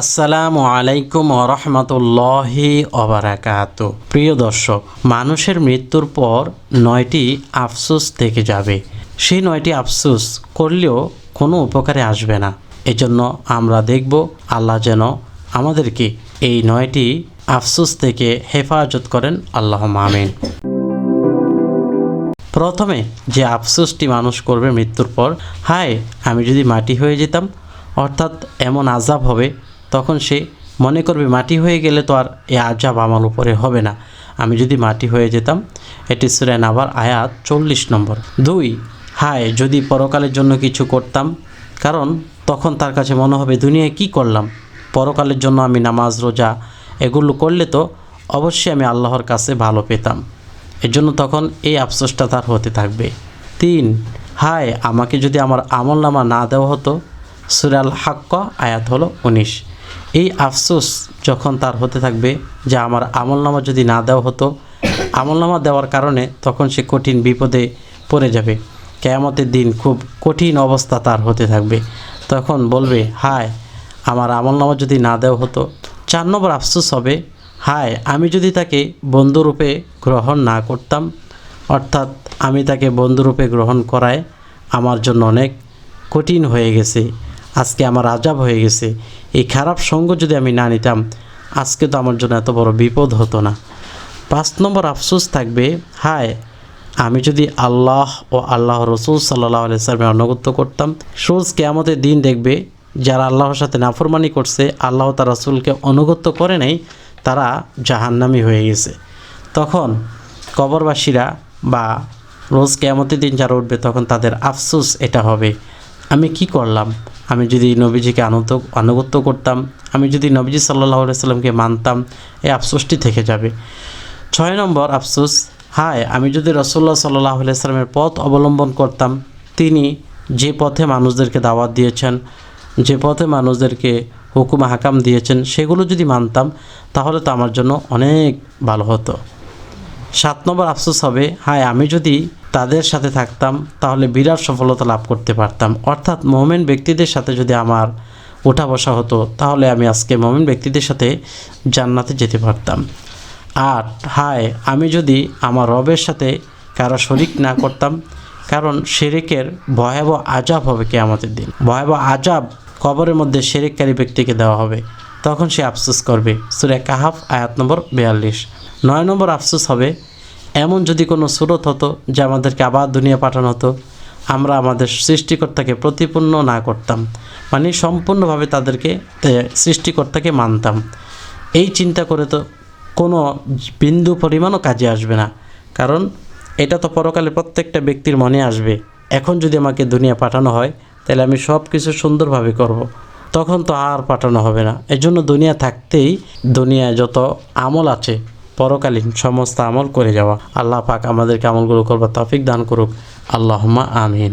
আসসালামু আলাইকুম রহমতুল্লাহি অবরাকাত প্রিয় দর্শক, মানুষের মৃত্যুর পর নয়টি আফসোস থেকে যাবে। সেই নয়টি আফসোস করলেও কোনো উপকারে আসবে না। এজন্য আমরা দেখব আল্লাহ যেন আমাদেরকে এই নয়টি আফসোস থেকে হেফাজত করেন। আল্লাহ মামিন প্রথমে যে আফসোসটি মানুষ করবে মৃত্যুর পর, হায়, আমি যদি মাটি হয়ে যেতাম, অর্থাৎ এমন আজাব হবে তখন সে মনে করবে, মাটি হয়ে গেলে তো আর এ আজাব আমার উপরে হবে না। আমি যদি মাটি হয়ে যেতাম। এটি সুরেন আবার আয়াত চল্লিশ নম্বর। দুই, হায়, যদি পরকালের জন্য কিছু করতাম, কারণ তখন তার কাছে মনে হবে, দুনিয়ায় কি করলাম? পরকালের জন্য আমি নামাজ, রোজা, এগুলো করলে তো অবশ্যই আমি আল্লাহর কাছে ভালো পেতাম। এর জন্য তখন এই আফসোসটা তার হতে থাকবে। তিন, হায়, আমাকে যদি আমার আমল নামা না দেওয়া হতো সুরাল হাক্ক, আয়াত হলো উনিশ। এই আফসোস যখন তার হতে থাকবে যে আমার আমল নামা যদি না দেওয়া হতো আমল নামা দেওয়ার কারণে তখন সে কঠিন বিপদে পড়ে যাবে। কেয়ামতের দিন খুব কঠিন অবস্থা তার হতে থাকবে। তখন বলবে, হায়, আমার আমল নামা যদি না দেওয়া হতো, চার নম্বর আফসোস হবে, হায়, আমি যদি তাকে বন্ধুরূপে গ্রহণ না করতাম, অর্থাৎ আমি তাকে বন্ধুরূপে গ্রহণ করায় আমার জন্য অনেক কঠিন হয়ে গেছে। আজকে আমার আজাব হয়ে গেছে। এই খারাপ সঙ্গ যদি আমি না নিতাম, আজকে তো আমার জন্য এত বড় বিপদ হতো না। পাঁচ নম্বর আফসোস থাকবে, হায়, আমি যদি আল্লাহ ও আল্লাহ রসুল সাল্লাহ আলাইসালামের অনুগত্য করতাম, সোজ কেয়ামতের দিন দেখবে, যারা আল্লাহর সাথে নাফরমানি করছে, আল্লাহ তার রসুলকে অনুগত্য করে নাই, তারা জাহান্নামি হয়ে গেছে। তখন কবরবাসীরা বা রোজ কেয়ামতের দিন যারা উঠবে, তখন তাদের আফসোস এটা হবে, আমি কি করলাম? আমি যদি নবীজিকে আনত আনুগত্য করতাম, আমি যদি নবীজি সাল্লাহ সাল্লামকে মানতাম, এই আফসোসটি থেকে যাবে। ছয় নম্বর আফসোস, হায়, আমি যদি রসল্লা সাল্লাহ সাল্লামের পথ অবলম্বন করতাম, তিনি যে পথে মানুষদেরকে দাওয়াত দিয়েছেন, যে পথে মানুষদেরকে হুকুম, হাকাম দিয়েছেন, সেগুলো যদি মানতাম, তাহলে তো আমার জন্য অনেক ভালো হতো। সাত নম্বর আফসোস হবে, হায়, আমি যদি তাদের সাথে থাকতাম, তাহলে বিরাট সফলতা লাভ করতে পারতাম। অর্থাৎ মোমেন ব্যক্তিদের সাথে যদি আমার ওঠা বসা হতো, তাহলে আমি আজকে মোমেন ব্যক্তিদের সাথে জান্নাতে যেতে পারতাম। আর হায়, আমি যদি আমার রবের সাথে কারও শরিক না করতাম, কারণ শেরেকের ভয়াবহ আজাব হবে কে আমাদের দিন। ভয়াবহ আজাব কবরের মধ্যে শেরেককারী ব্যক্তিকে দেওয়া হবে। তখন সে আফসোস করবে। সুরে কাহাফ আয়াত নম্বর বিয়াল্লিশ। নয় নম্বর আফসোস হবে এমন যদি কোনো সুরত হতো যে আমাদেরকে আবার দুনিয়া পাঠানো হতো, আমরা আমাদের সৃষ্টিকর্তাকে প্রতিপূর্ণ না করতাম মানে সম্পূর্ণভাবে তাদেরকে সৃষ্টিকর্তাকে মানতাম। এই চিন্তা করে তো কোনো বিন্দু পরিমাণও কাজে আসবে না। কারণ এটা তো পরকালে প্রত্যেকটা ব্যক্তির মনে আসবে, এখন যদি আমাকে দুনিয়া পাঠানো হয়, তাহলে আমি সব কিছু সুন্দরভাবে করব। তখন তো আর পাঠানো হবে না। এজন্য দুনিয়া থাকতেই দুনিয়ায় যত আমল আছে পরকালীন সমস্ত আমল করে যাওয়া। আল্লাহ পাক আমাদেরকে আমলগুলো করবার তফিক দান করুক। আল্লাহমা আমিন।